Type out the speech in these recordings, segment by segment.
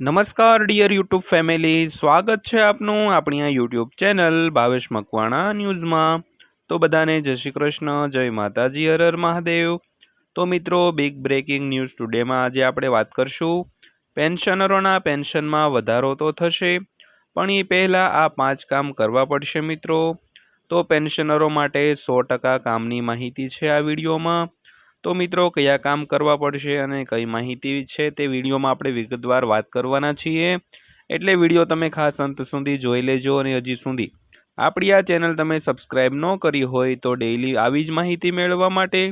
નમસ્કાર dear YouTube family સ્વાગત છે આપનું આપણી આ યુટ્યુબ ચેનલ ભાવેશ મકવાણા ન્યૂઝમાં. તો બધાને જય શ્રી કૃષ્ણ, જય માતાજી, હર હર મહાદેવ. તો મિત્રો બિગ બ્રેકિંગ ન્યૂઝ ટુડેમાં આજે આપણે વાત કરશું. પેન્શનરોના પેન્શનમાં વધારો તો થશે, પણ એ પહેલાં આ પાંચ કામ કરવા પડશે મિત્રો. તો પેન્શનરો માટે સો ટકા કામની માહિતી છે આ વિડીયોમાં. તો મિત્રો, કયા કામ કરવા પડશે અને કઈ માહિતી છે તે વિડીયોમાં આપણે વિગતવાર વાત કરવાના છીએ. એટલે વીડિયો તમે ખાસ અંત સુધી જોઈ લેજો અને હજી સુધી. આપણી આ ચેનલ તમે સબસ્ક્રાઈબ ન કરી હોય તો ડેઈલી આવી જ માહિતી મેળવવા માટે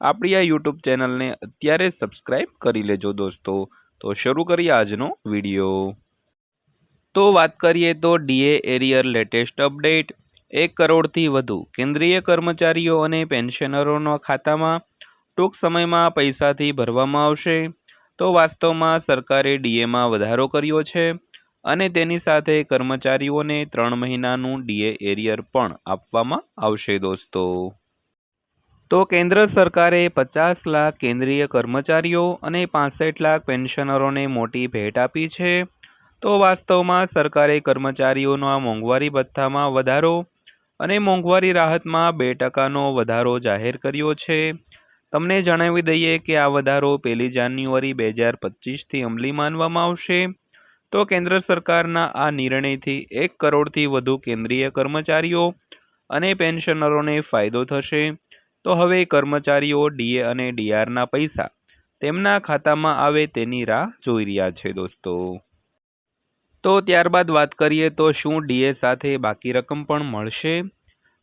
આપણી આ યુટ્યુબ ચેનલને અત્યારે સબસ્ક્રાઈબ કરી લેજો દોસ્તો. તો શરૂ કરીએ આજનો વીડિયો. તો વાત કરીએ તો ડીએ એરિયર લેટેસ્ટ અપડેટ. એક કરોડથી વધુ કેન્દ્રીય કર્મચારીઓ અને પેન્શનરોના ખાતામાં ટૂંક સમયમાં પૈસાથી ભરવામાં આવશે. તો વાસ્તવમાં સરકારે ડીએમાં વધારો કર્યો છે અને તેની સાથે કર્મચારીઓને ત્રણ મહિનાનું ડીએ એરિયર પણ આપવામાં આવશે દોસ્તો. તો કેન્દ્ર સરકારે પચાસ લાખ કેન્દ્રીય કર્મચારીઓ અને પાસઠ લાખ પેન્શનરોને મોટી ભેટ આપી છે. તો વાસ્તવમાં સરકારે કર્મચારીઓના મોંઘવારી ભથ્થામાં વધારો અને મોંઘવારી રાહતમાં બે ટકાનો વધારો જાહેર કર્યો છે. તમને જણાવી દઈએ કે આ વધારો પહેલી જાન્યુઆરી બે હજાર પચીસથી અમલી માનવામાં આવશે. તો કેન્દ્ર સરકારના આ નિર્ણયથી એક કરોડથી વધુ કેન્દ્રીય કર્મચારીઓ અને પેન્શનરોને ફાયદો થશે. તો હવે કર્મચારીઓ ડીએ અને ડીઆરના પૈસા તેમના ખાતામાં આવે તેની રાહ જોઈ રહ્યા છે દોસ્તો. તો ત્યારબાદ વાત કરીએ તો શું ડીએ સાથે બાકી રકમ પણ મળશે?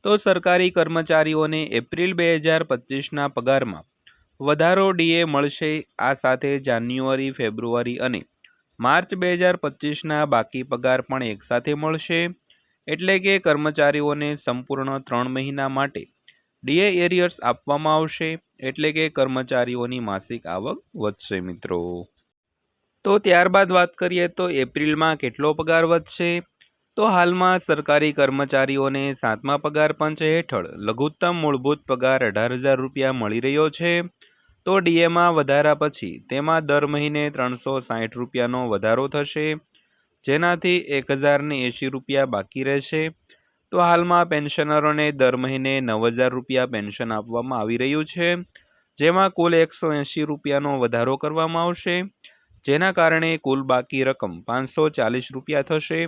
તો સરકારી કર્મચારીઓને એપ્રિલ બે હજાર પચીસના પગારમાં વધારો ડીએ મળશે. આ સાથે જાન્યુઆરી, ફેબ્રુઆરી અને માર્ચ બે હજાર પચીસના બાકી પગાર પણ એકસાથે મળશે. એટલે કે કર્મચારીઓને સંપૂર્ણ ત્રણ મહિના માટે ડીએ એરિયર્સ આપવામાં આવશે. એટલે કે કર્મચારીઓની માસિક આવક વધશે મિત્રો. તો ત્યારબાદ વાત કરીએ તો એપ્રિલમાં કેટલો પગાર વધશે? તો હાલમાં સરકારી કર્મચારીઓને સાતમા પગાર પંચ હેઠળ લઘુત્તમ મૂળભૂત પગાર અઢાર હજાર રૂપિયા મળી રહ્યો છે. તો ડીએમાં વધારા પછી તેમાં દર મહિને ત્રણસો સાઠ રૂપિયાનો વધારો થશે, જેનાથી એક હજારને એંશી રૂપિયા બાકી રહેશે. તો હાલમાં પેન્શનરોને દર મહિને નવ હજાર રૂપિયા પેન્શન આપવામાં આવી રહ્યું છે, જેમાં કુલ એકસો એંશી રૂપિયાનો વધારો કરવામાં આવશે, જેના કારણે કુલ બાકી રકમ પાંચસો ચાલીસ રૂપિયા થશે.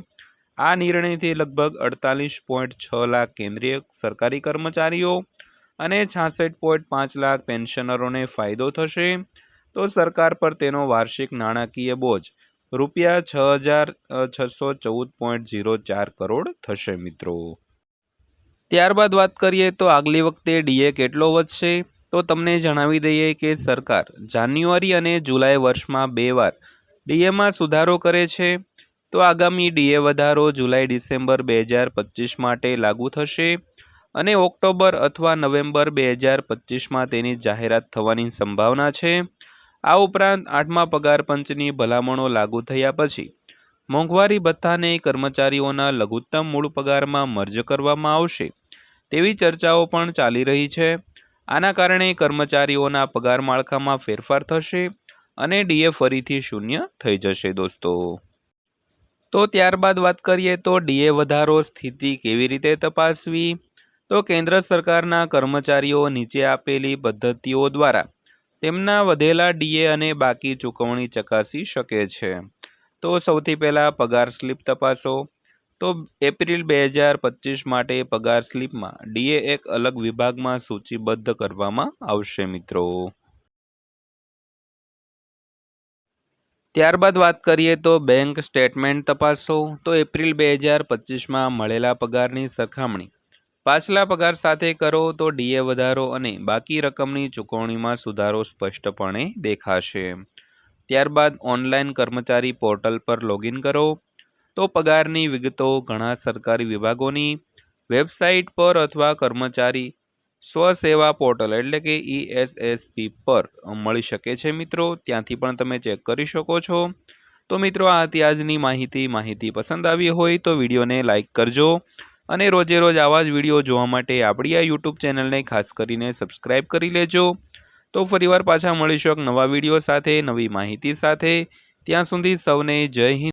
આ નિર્ણયથી લગભગ અડતાલીસ પોઈન્ટ છ લાખ કેન્દ્રીય સરકારી કર્મચારીઓ અને છાસઠ પોઈન્ટ પાંચ લાખ પેન્શનરોને ફાયદો થશે. તો સરકાર પર તેનો વાર્ષિક નાણાકીય બોજ રૂપિયા છ હજાર છસો ચૌદ પોઈન્ટ ઝીરો ચાર કરોડ થશે મિત્રો. ત્યારબાદ વાત કરીએ તો આગલી વખતે ડીએ કેટલો વધશે? તો તમને જણાવી દઈએ કે સરકાર જાન્યુઆરી અને જુલાઈ વર્ષમાં બે વાર ડીએમાં સુધારો કરે છે. તો આગામી ડીએ વધારો જુલાઈ, ડિસેમ્બર બે હજાર પચીસ માટે લાગુ થશે અને ઓક્ટોબર અથવા નવેમ્બર બે હજાર પચીસમાં તેની જાહેરાત થવાની સંભાવના છે. આ ઉપરાંત આઠમા પગાર પંચની ભલામણો લાગુ થયા પછી મોંઘવારી ભથ્થાને કર્મચારીઓના લઘુત્તમ મૂળ પગારમાં મર્જ કરવામાં આવશે તેવી ચર્ચાઓ પણ ચાલી રહી છે. આના કારણે કર્મચારીઓના પગાર માળખામાં ફેરફાર થશે અને ડીએ ફરીથી શૂન્ય થઈ જશે દોસ્તો. તો ત્યારબાદ વાત કરીએ તો ડીએ વધારો સ્થિતિ કેવી રીતે તપાસવી? તો કેન્દ્ર સરકારના કર્મચારીઓ નીચે આપેલી પદ્ધતિઓ દ્વારા તેમના વધેલા ડીએ અને બાકી ચૂકવણી ચકાસી શકે છે. તો સૌથી પહેલાં પગાર સ્લીપ તપાસો. તો એપ્રિલ બે હજાર પચીસ માટે પગાર સ્લીપમાં ડીએ એક અલગ વિભાગમાં સૂચિબદ્ધ કરવામાં આવશે મિત્રો. ત્યારબાદ વાત કરીએ તો બેંક સ્ટેટમેન્ટ તપાસો. તો એપ્રિલ બે હજાર પચીસમાં મળેલા પગારની સરખામણી. પાછલા પગાર સાથે કરો તો ડીએ વધારો અને બાકી રકમની ચૂકવણીમાં સુધારો સ્પષ્ટપણે દેખાશે. ત્યારબાદ ઓનલાઈન કર્મચારી પોર્ટલ પર લોગિન કરો. તો પગારની વિગતો ઘણા સરકારી વિભાગોની વેબસાઇટ પર અથવા કર્મચારી સ્વસેવા પોર્ટલ એટલે કે ઈએસએસપી પર મળી શકે છે મિત્રો. ત્યાંથી પણ તમે ચેક કરી શકો છો. તો મિત્રો, આ હતી આજની માહિતી. માહિતી પસંદ આવી હોય તો વિડીયોને લાઇક કરજો અને રોજે રોજ આવા જ વીડિયો જોવા માટે આપણી આ યુટ્યુબ ચેનલને ખાસ કરીને સબસ્ક્રાઈબ કરી લેજો. તો ફરીવાર પાછા મળીશું એક નવા વીડિયો સાથે, નવી માહિતી સાથે. ત્યાં સુધી સૌને જય હિન્દ.